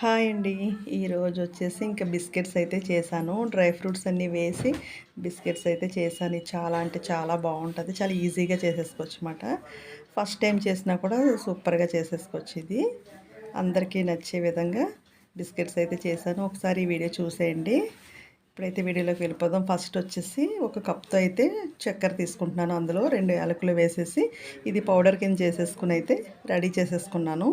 Hi అండి. ఈరోజు వచ్చేసి ఇంకా బిస్కెట్స్ అయితే చేశాను. డ్రై ఫ్రూట్స్ అన్నీ వేసి బిస్కెట్స్ అయితే చేశాను. చాలా అంటే చాలా బాగుంటుంది. చాలా ఈజీగా చేసేసుకోవచ్చు అనమాట ఫస్ట్ టైం చేసినా కూడా సూపర్గా చేసేసుకోవచ్చు ఇది. అందరికీ నచ్చే విధంగా బిస్కెట్స్ అయితే చేశాను. ఒకసారి ఈ వీడియో చూసేయండి. ఇప్పుడైతే వీడియోలోకి వెళ్ళిపోదాం. ఫస్ట్ వచ్చేసి ఒక కప్తో అయితే చక్కెర తీసుకుంటున్నాను. అందులో రెండు యాలకులు వేసేసి ఇది పౌడర్ కింద చేసేసుకుని అయితే రెడీ చేసేసుకున్నాను.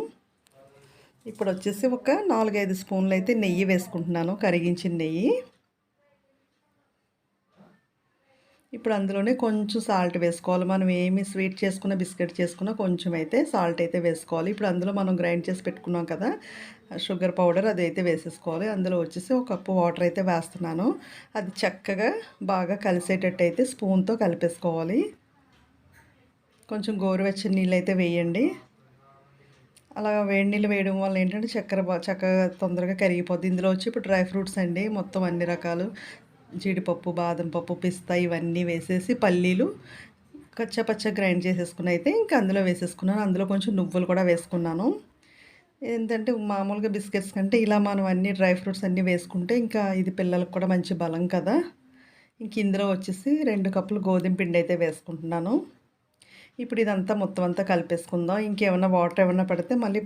ఇప్పుడు వచ్చేసి ఒక నాలుగైదు స్పూన్లు అయితే నెయ్యి వేసుకుంటున్నాను కరిగించిన నెయ్యి. ఇప్పుడు అందులోనే కొంచెం సాల్ట్ వేసుకోవాలి. మనం ఏమి స్వీట్ చేసుకున్న బిస్కెట్ చేసుకున్న కొంచెం అయితే సాల్ట్ అయితే వేసుకోవాలి. ఇప్పుడు అందులో మనం గ్రైండ్ చేసి పెట్టుకున్నాం కదా షుగర్ పౌడర్ అది అయితే వేసేసుకోవాలి. అందులో వచ్చేసి ఒక కప్పు వాటర్ అయితే వేస్తున్నాను. అది చక్కగా బాగా కలిసేటట్టు అయితే స్పూన్తో కలిపేసుకోవాలి. కొంచెం గోరువెచ్చని నీళ్ళు అయితే వేయండి. అలా వేడి నీళ్ళు వేయడం వల్ల ఏంటంటే చక్కెర చక్కగా తొందరగా కరిగిపోద్ది. ఇందులో వచ్చి ఇప్పుడు డ్రై ఫ్రూట్స్ అండి మొత్తం అన్ని రకాలు. జీడిపప్పు బాదం పప్పు పిస్తా ఇవన్నీ వేసేసి పల్లీలు కచ్చపచ్చ గ్రైండ్ చేసేసుకుని అయితే ఇంకా అందులో వేసేసుకున్నాను. అందులో కొంచెం నువ్వులు కూడా వేసుకున్నాను. ఏంటంటే మామూలుగా బిస్కెట్స్ కంటే ఇలా మనం అన్ని డ్రై ఫ్రూట్స్ అన్నీ వేసుకుంటే ఇంకా ఇది పిల్లలకు కూడా మంచి బలం కదా. ఇంక ఇందులో వచ్చేసి రెండు కప్పులు గోధుమ పిండి అయితే వేసుకుంటున్నాను. ఇప్పుడు ఇదంతా మొత్తం అంతా కలిపేసుకుందాం. ఇంకేమైనా వాటర్ ఏమైనా పడితే మళ్ళీ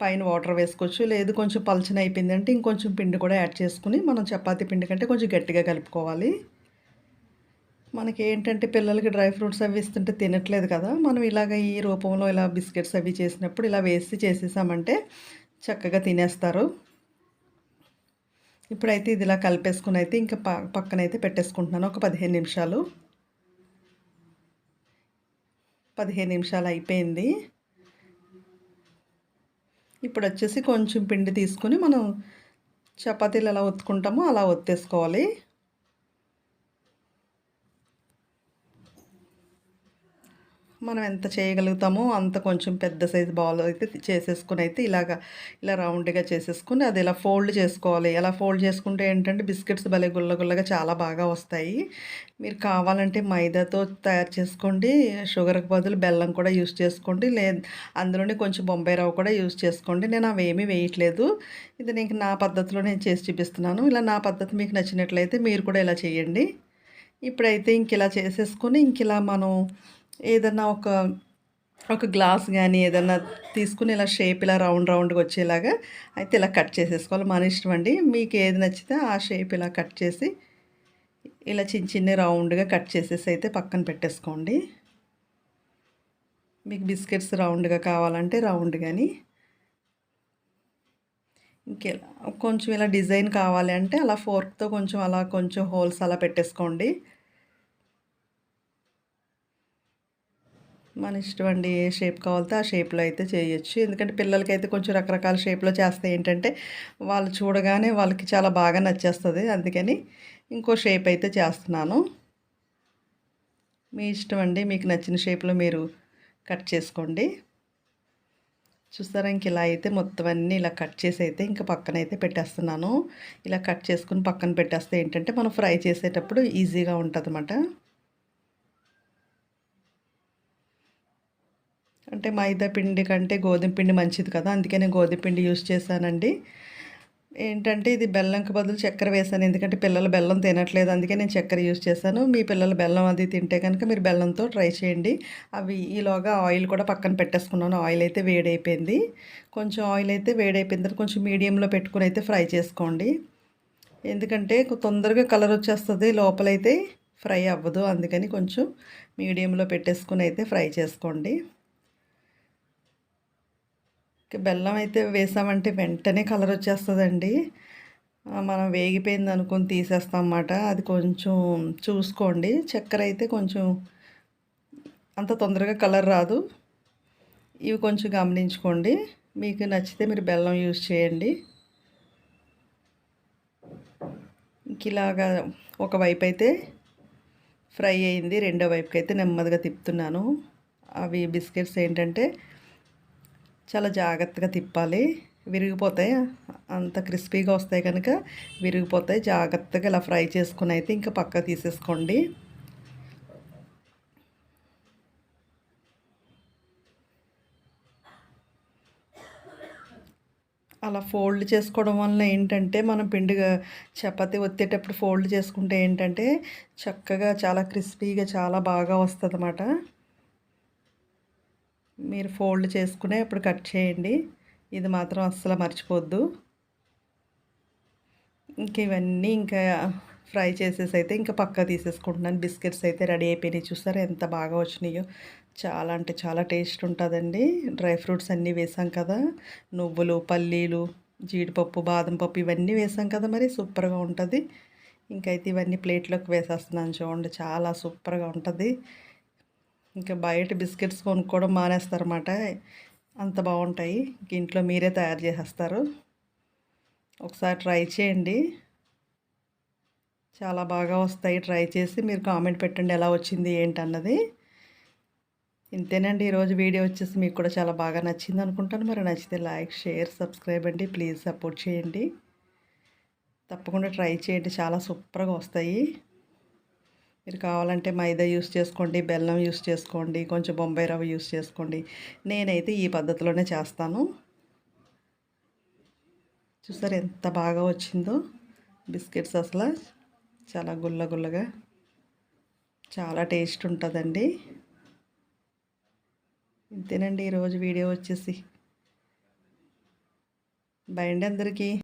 పైన వాటర్ వేసుకోవచ్చు. లేదు కొంచెం పలచన అయిపోయిందంటే ఇంకొంచెం పిండి కూడా యాడ్ చేసుకుని మనం చపాతీ పిండి కంటే కొంచెం గట్టిగా కలుపుకోవాలి. మనకి ఏంటంటే పిల్లలకి డ్రై ఫ్రూట్స్ అవి ఇస్తుంటే తినట్లేదు కదా. మనం ఇలాగ ఈ రూపంలో ఇలా బిస్కెట్స్ అవి చేసినప్పుడు ఇలా వేసి చేసేసామంటే చక్కగా తినేస్తారు. ఇప్పుడైతే ఇది ఇలా కలిపేసుకుని అయితే ఇంకా పక్కనైతే పెట్టేసుకుంటున్నాను. ఒక పదిహేను నిమిషాలు. పదిహేను నిమిషాలు అయిపోయింది. ఇప్పుడు వచ్చేసి కొంచెం పిండి తీసుకుని మనం చపాతీలు ఎలా ఒత్తుకుంటామో అలా ఒత్తేసుకోవాలి. మనం ఎంత చేయగలుగుతామో అంత కొంచెం పెద్ద సైజు బాల్ అయితే చేసేసుకుని అయితే ఇలాగ ఇలా రౌండ్గా చేసేసుకుని అది ఇలా ఫోల్డ్ చేసుకోవాలి. ఎలా ఫోల్డ్ చేసుకుంటే ఏంటంటే బిస్కెట్స్ భలే గుల్ల గుల్లగా చాలా బాగా వస్తాయి. మీరు కావాలంటే మైదాతో తయారు చేసుకోండి. షుగర్కి బదులు బెల్లం కూడా యూస్ చేసుకోండి. లే అందులోనే కొంచెం బొంబాయి రవ్వ కూడా యూస్ చేసుకోండి. నేను అవేమి వేయట్లేదు. ఇది నీకు నా పద్ధతిలో నేను చేసి చూపిస్తున్నాను. ఇలా నా పద్ధతి మీకు నచ్చినట్లయితే మీరు కూడా ఇలా చేయండి. ఇప్పుడైతే ఇంక ఇలా చేసేసుకొని ఇంక ఇలా మనం ఏదన్నా ఒక ఒక గ్లాస్ కానీ ఏదన్నా తీసుకుని ఇలా షేప్ ఇలా రౌండ్ రౌండ్గా వచ్చేలాగా అయితే ఇలా కట్ చేసేసుకోవాలి. మన ఇష్టం అండి. మీకు ఏది నచ్చితే ఆ షేప్ ఇలా కట్ చేసి ఇలా చిన్న చిన్న రౌండ్గా కట్ చేసేసి అయితే పక్కన పెట్టేసుకోండి. మీకు బిస్కెట్స్ రౌండ్గా కావాలంటే రౌండ్ కానీ ఇంకెలా కొంచెం ఇలా డిజైన్ కావాలి అంటే అలా ఫోర్క్తో కొంచెం అలా కొంచెం హోల్స్ అలా పెట్టేసుకోండి. మన ఇష్టం అండి ఏ షేప్ కావాలితే ఆ షేప్లో అయితే చేయొచ్చు. ఎందుకంటే పిల్లలకి అయితే కొంచెం రకరకాల షేప్లో చేస్తే ఏంటంటే వాళ్ళు చూడగానే వాళ్ళకి చాలా బాగా నచ్చేస్తుంది. అందుకని ఇంకో షేప్ అయితే చేస్తున్నాను. మీ ఇష్టం అండి మీకు నచ్చిన షేప్లో మీరు కట్ చేసుకోండి. చూస్తారా ఇంక ఇలా అయితే మొత్తం అన్నీ ఇలా కట్ చేసి అయితే ఇంకా పక్కన అయితే పెట్టేస్తున్నాను. ఇలా కట్ చేసుకుని పక్కన పెట్టేస్తే ఏంటంటే మనం ఫ్రై చేసేటప్పుడు ఈజీగా ఉంటుంది అంటే మైదా పిండి కంటే గోధుమ పిండి మంచిది కదా అందుకే నేను గోధుమ పిండి యూస్ చేశానండి. ఏంటంటే ఇది బెల్లంకి బదులు చక్కెర వేసాను ఎందుకంటే పిల్లలు బెల్లం తినట్లేదు అందుకే నేను చక్కెర యూస్ చేశాను. మీ పిల్లలు బెల్లం అది తింటే కనుక మీరు బెల్లంతో ట్రై చేయండి. అవి ఈలోగా ఆయిల్ కూడా పక్కన పెట్టేసుకున్నాను ఆయిల్ అయితే వేడైపోయింది. కొంచెం ఆయిల్ అయితే వేడైపోయిన తర్వాత కొంచెం మీడియంలో పెట్టుకుని అయితే ఫ్రై చేసుకోండి. ఎందుకంటే తొందరగా కలర్ వచ్చేస్తుంది లోపలైతే ఫ్రై అవ్వదు అందుకని కొంచెం మీడియంలో పెట్టేసుకుని అయితే ఫ్రై చేసుకోండి. బెల్లం అయితే వేసామంటే వెంటనే కలర్ వచ్చేస్తుందండి. మనం వేగిపోయింది అనుకుని తీసేస్తాం అన్నమాట. అది కొంచెం చూసుకోండి. చక్కెర అయితే కొంచెం అంత తొందరగా కలర్ రాదు. ఇవి కొంచెం గమనించుకోండి. మీకు నచ్చితే మీరు బెల్లం యూజ్ చేయండి. ఇలాగా ఒకవైపు అయితే ఫ్రై అయింది. రెండో వైపుకి అయితే నెమ్మదిగా తిప్పుతున్నాను. అవి బిస్కెట్స్ ఏంటంటే చాలా జాగ్రత్తగా తిప్పాలి. విరిగిపోతాయి. అంత క్రిస్పీగా వస్తాయి కనుక విరిగిపోతాయి. జాగ్రత్తగా ఇలా ఫ్రై చేసుకుని అయితే ఇంకా పక్క తీసేసుకోండి. అలా ఫోల్డ్ చేసుకోవడం వలన ఏంటంటే మనం పిండిగా చపాతీ ఒత్తేటప్పుడు ఫోల్డ్ చేసుకుంటే ఏంటంటే చక్కగా చాలా క్రిస్పీగా చాలా బాగా వస్తుందన్నమాట. మీరు ఫోల్డ్ చేసుకునే అప్పుడు కట్ చేయండి. ఇది మాత్రం అస్సలు మర్చిపోద్దు. ఇంక ఇవన్నీ ఇంకా ఫ్రై చేసేసి అయితే ఇంకా పక్క తీసేసుకుంటున్నాను. బిస్కెట్స్ అయితే రెడీ అయిపోయినాయి. చూసారా ఎంత బాగా వచ్చినాయో. చాలా అంటే చాలా టేస్ట్ ఉంటుందండి. డ్రై ఫ్రూట్స్ అన్నీ వేసాం కదా. నువ్వులు పల్లీలు జీడిపప్పు బాదం పప్పు ఇవన్నీ వేసాం కదా మరి. సూపర్గా ఉంటుంది. ఇంకైతే ఇవన్నీ ప్లేట్లోకి వేసేస్తున్నాను చూడండి. చాలా సూపర్గా ఉంటుంది. ఇంకా బయట బిస్కెట్స్ కొనుక్కోవడం మానేస్తారన్నమాట. అంత బాగుంటాయి. ఇంట్లో మీరే తయారు చేసేస్తారు. ఒకసారి ట్రై చేయండి. చాలా బాగా వస్తాయి. ట్రై చేసి మీరు కామెంట్ పెట్టండి ఎలా వచ్చింది ఏంటన్నది ఇంతేనండి. ఈరోజు వీడియో వచ్చేసి మీకు కూడా చాలా బాగా నచ్చింది అనుకుంటాను. మరి నచ్చితే లైక్ షేర్ సబ్స్క్రైబ్ అండి. ప్లీజ్ సపోర్ట్ చేయండి. తప్పకుండా ట్రై చేయండి. చాలా సూపర్గా వస్తాయి. మీరు కావాలంటే మైదా యూస్ చేసుకోండి బెల్లం యూస్ చేసుకోండి కొంచెం బొంబాయి రవ్వ యూస్ చేసుకోండి. నేనైతే ఈ పద్ధతిలోనే చేస్తాను. చూసారు ఎంత బాగా వచ్చిందో? బిస్కెట్స్ అసలు చాలా గుల్ల గుల్లగా చాలా టేస్ట్ ఉంటుందండి. ఇంతేనండి ఈరోజు వీడియో వచ్చేసి. బయండి అందరికీ.